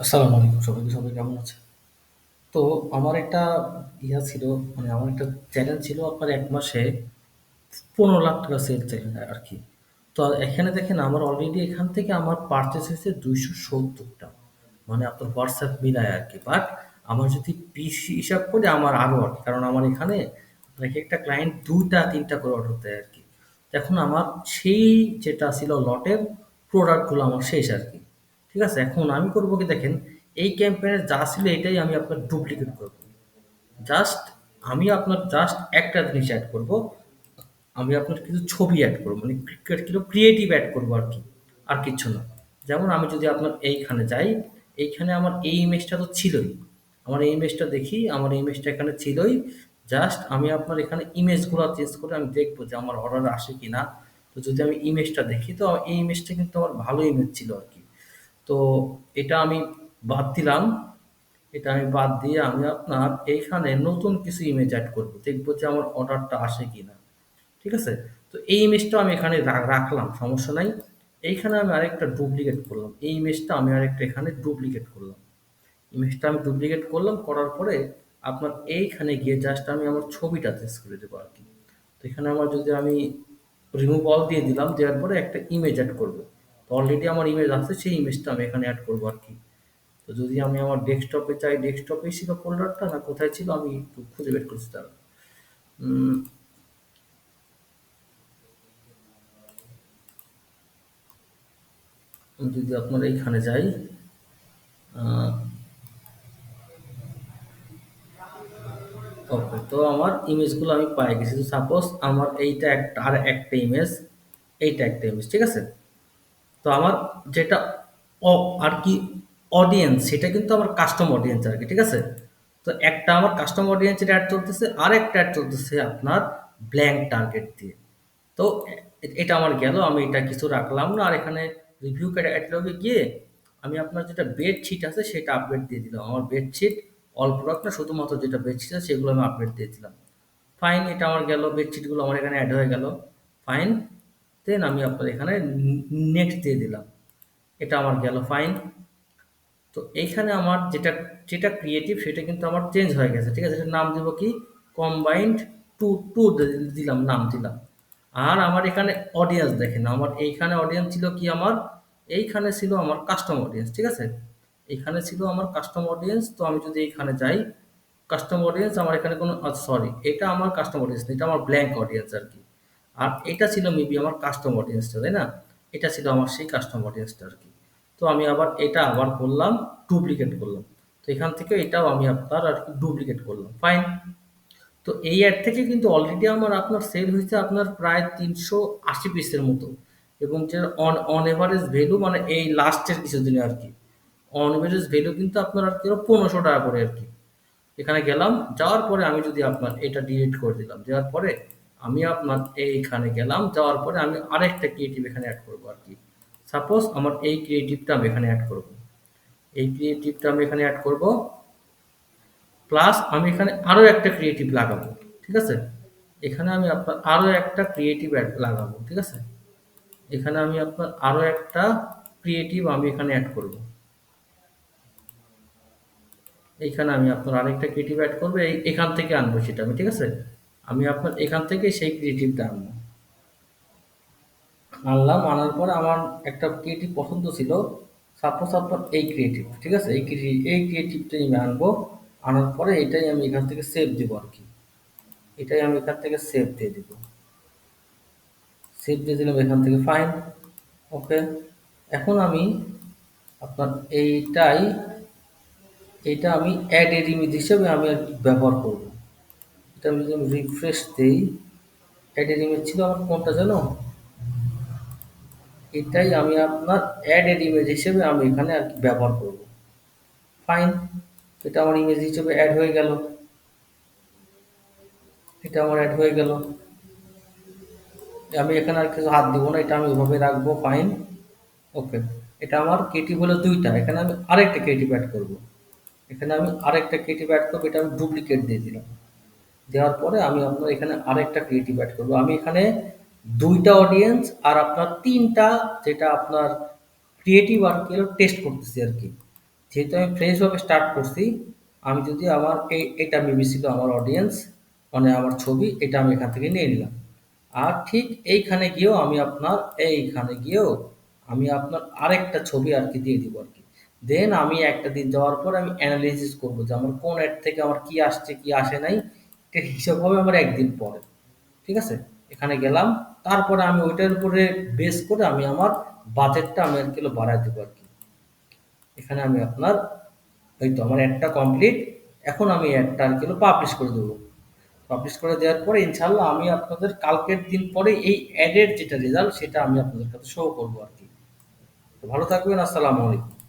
আসসালামু আলাইকুম সবাইকে, সবাই কেমন আছে? তো আমার একটা ইয়া ছিল মানে আমার একটা চ্যালেঞ্জ ছিল আপনার এক মাসে পনেরো লাখ টাকা সেল চ্যালেঞ্জ আর কি তো এখানে দেখেন আমার অলরেডি এখান থেকে আমার পারচেজ হয়েছে ৳২৭০ সত্তরটা মানে আপনার হোয়াটসঅ্যাপ মিলায় আর কি বাট আমার যদি পিস হিসাব করে আমার আরও আরকি। কারণ আমার এখানে আপনাকে একেকটা ক্লায়েন্ট ২ টা ৩ টা করে অর্ডার দেয় আর কি এখন আমার সেই যেটা ছিল লটের প্রোডাক্টগুলো আমার শেষ আরকি। ঠিক আছে? এখন আমি করব কি দেখেন, এই ক্যাম্পেইন এর যা ছিল এটাই আমি আপনার ডুপ্লিকেট করব। জাস্ট আমি আপনার জাস্ট একটা জিনিস অ্যাড করব। আমি আপনার কিছু ছবি অ্যাড করব। মানে ক্রিকেট কিছু ক্রিয়েটিভ এড করব আরকি। আর কিচ্ছু না। যেমন আমি যদি আপনার এইখানে যাই, এইখানে আমার এই ইমেজটা তো ছিলই। আমার এই ইমেজটা দেখি, আমার ইমেজটা এখানে ছিলই। জাস্ট আমি আপনার এখানে ইমেজগুলা চেঞ্জ করে আমি দেখব যে আমার অর্ডার আসে কিনা। তো যদি আমি ইমেজটা দেখি তো এই ইমেজটা কিন্তু আমার ভালো ইমেজ ছিল আরকি। তো এটা আমি বাদ দিলাম। এটা আমি বাদ দিয়ে আমি আপনার এইখানে নতুন কিছু ইমেজ অ্যাড করব। দেখব যে আমার অর্ডারটা আসে কি না ঠিক আছে? তো এই ইমেজটা আমি এখানে রাখলাম, সমস্যা নাই। এইখানে আমি আরেকটা ডুপ্লিকেট করলাম। এই ইমেজটা আমি আরেকটা এখানে ডুপ্লিকেট করলাম। ইমেজটা আমি ডুপ্লিকেট করলাম, করার পরে আপনার এইখানে গিয়ে জাস্ট আমি আমার ছবিটা চেঞ্জ করে দেবো আর কি তো এখানে আমার যদি আমি রিমুভ অল দিয়ে দিলাম, দেওয়ার পরে একটা ইমেজ অ্যাড করব। অলরেডি আমার ইমেজ আছে, সেই ইমেজটা আমি এখানে অ্যাড করব আর কি তো যদি আমি আমার ডেস্কটপে চাই, ডেস্কটপেই ছিল ফোল্ডারটা না কোথায় ছিল আমি একটু খুঁজে বের করছি তার যদি আপনার এইখানে যাই, ওকে। তো আমার ইমেজগুলো আমি পায়ে গেছি। তো সাপোজ আমার এইটা একটা আর একটা ইমেজ, এইটা একটা ইমেজ। ঠিক আছে? তো আমার যেটা অ আরকি অডিয়েন্স সেটা কিন্তু আমার কাস্টম অডিয়েন্স আর কি ঠিক আছে? তো একটা আমার কাস্টম অডিয়েন্স এর এড চলতেছে, আরেকটা অ্যাড চলতেছে আপনার ব্ল্যাঙ্ক টার্গেট দিয়ে। তো এটা আমার গেল। আমি এটা কিছু রাখলাম না। আর এখানে রিভিউ ক্যাটালগ গিয়ে আমি আপনার যেটা বেডশিট আছে সেটা আপডেট দিয়ে দিলাম। আমার বেডশিট অল প্রোডাক্ট না শুধুমাত্র যেটা বেডশিট আছে সেগুলো আমি আপডেট দিয়ে দিলাম। ফাইন এটা আমার গেল। বেডশিটগুলো আমার এখানে অ্যাড হয়ে গেল। ফাইন। দেন আমি আপনার এখানে নেক্সট দিয়ে দিলাম। এটা আমার গেল। ফাইন। তো এইখানে আমার যেটা যেটা ক্রিয়েটিভ সেটা কিন্তু আমার চেঞ্জ হয়ে গেছে। ঠিক আছে? নাম দিব কি? কম্বাইন্ড টু টু দিলাম নাম দিলাম। আর আমার এখানে অডিয়েন্স দেখেন। আমার এইখানে অডিয়েন্স ছিল কি আমার? এইখানে ছিল আমার কাস্টম অডিয়েন্স। ঠিক আছে? এখানে ছিল আমার কাস্টম অডিয়েন্স। তো আমি যদি এইখানে যাই, কাস্টম অডিয়েন্স আমার এখানে কোনো সরি এটা আমার কাস্টম অডিয়েন্স এটা আমার ব্ল্যাঙ্ক অডিয়েন্স আরকি। আর এটা ছিল মেবি আমার কাস্টম অডিয়েন্সটা, তাই না? এটা ছিল আমার সেই কাস্টম অডিয়েন্সটা আর কি তো আমি আবার এটা আবার করলাম, ডুপ্লিকেট করলাম। তো এখান থেকে এটাও আমি আপনার আর কি ডুপ্লিকেট করলাম। ফাইন। তো এই অ্যাড থেকে কিন্তু অলরেডি আমার আপনার সেল হয়েছে আপনার প্রায় ৩৮০ পিসের মতো। এবং যে অন অন এভারেজ ভ্যালু মানে এই লাস্টের কিছুদিনে আরকি। অন এভারেজ ভ্যালু কিন্তু আপনার আর কি পনেরোশো টাকা করে আর কি এখানে গেলাম, যাওয়ার পরে আমি যদি আপনার এটা ডিলিট করে দিলাম। দেওয়ার পরে আমি আপনার এইখানে গেলাম, যাওয়ার পরে আমি আরেকটা ক্রিয়েটিভ এখানে এড করব আরকি। সাপোজ আমার এই ক্রিয়েটিভটা আমি এখানে অ্যাড করব। এই ক্রিয়েটিভটা আমি এখানে অ্যাড করব। প্লাস আমি এখানে আরও একটা ক্রিয়েটিভ লাগাবো। ঠিক আছে? এখানে আমি আপনার আরও একটা ক্রিয়েটিভ অ্যাড লাগাবো। ঠিক আছে? এখানে আমি আপনার আরও একটা ক্রিয়েটিভ আমি এখানে অ্যাড করব। এইখানে আমি আপনার আরেকটা ক্রিয়েটিভ অ্যাড করব এই এখান থেকে আনব সেটা আমি। ঠিক আছে? আমি আপনার এখান থেকে সেই ক্রিয়েটিভটা আনব। আনলাম, আনার পরে আমার একটা ক্রিয়েটিভ পছন্দ ছিল। সাপোজ আপনার এই ক্রিয়েটিভ। ঠিক আছে? এই এই ক্রিয়েটিভটাই আমি আনব। আনার পরে এটাই আমি এখান থেকে সেভ দেবো আর কি এটাই আমি এখান থেকে সেভ দিয়ে দিব। সেভ দিয়ে দিলাম এখান থেকে ফাইন। ওকে। এখন আমি আপনার এইটাই এইটা আমি অ্যাড এর হিসেবে আমি ব্যবহার করব। আমি যদি রিফ্রেশ দেই, এর ইমেজ ছিল আমার কোনটা যেন? এটাই আমি আপনার এর ইমেজ হিসেবে আমি এখানে আরকি ব্যবহার করব। ফাইন। এটা আমার ইমেজ হিসেবে এড হয়ে গেল। এটা আমার এড হয়ে গেল। আমি এখানে আর কিছু হাত দিব না। এটা আমি এভাবে রাখব। ফাইন। ওকে। এটা আমার ক্রিয়েটিভ হলো ২ টা। এখানে আমি আরেকটা ক্রিয়েটিভ এড করব। এখানে আমি আরেকটা ক্রিয়েটিভ এড করব। এটা আমি ডুপ্লিকেট দিয়ে দিলাম। দেওয়ার পরে আমি আপনার এখানে আরেকটা ক্রিয়েটিভ অ্যাড করব। আমি এখানে দুইটা অডিয়েন্স আর আপনার তিনটা যেটা আপনার ক্রিয়েটিভ আর কি টেস্ট করতেছি আর কি। যেহেতু আমি ফ্রেশভাবে স্টার্ট করছি, আমি যদি আমার এই, এটা মেবি আমার অডিয়েন্স মানে আমার ছবি, এটা আমি এখান থেকে নিয়ে নিলাম। আর ঠিক এইখানে গিয়েও আমি আপনার, এইখানে গিয়েও আমি আপনার আরেকটা ছবি আর কি দিয়ে দিব আর কি। দেন আমি একটা দিন যাওয়ার পর আমি অ্যানালিসিস করব যে আমার কোন অ্যাড থেকে আমার কি আসছে, কি আসে নাই হিসাব হবে আমার একদিন পরে। ঠিক আছে? এখানে গেলাম, তারপরে আমি ওইটার উপরে বেস করে আমি আমার বাজেটটা আমি আর কিলো বাড়ায় দেবো আর কি। এখানে আমি আপনার ওই তো আমার অ্যাডটা কমপ্লিট এখন আমি অ্যাডটা আর কিলো পাবলিশ করে দেবো। পাবলিশ করে দেওয়ার পরে ইনশাল্লাহ আমি আপনাদের কালকের দিন পরে এই অ্যাডের যেটা রেজাল্ট সেটা আমি আপনাদের কাছে শো করব আর কি। ভালো থাকবেন, আসসালামু আলাইকুম।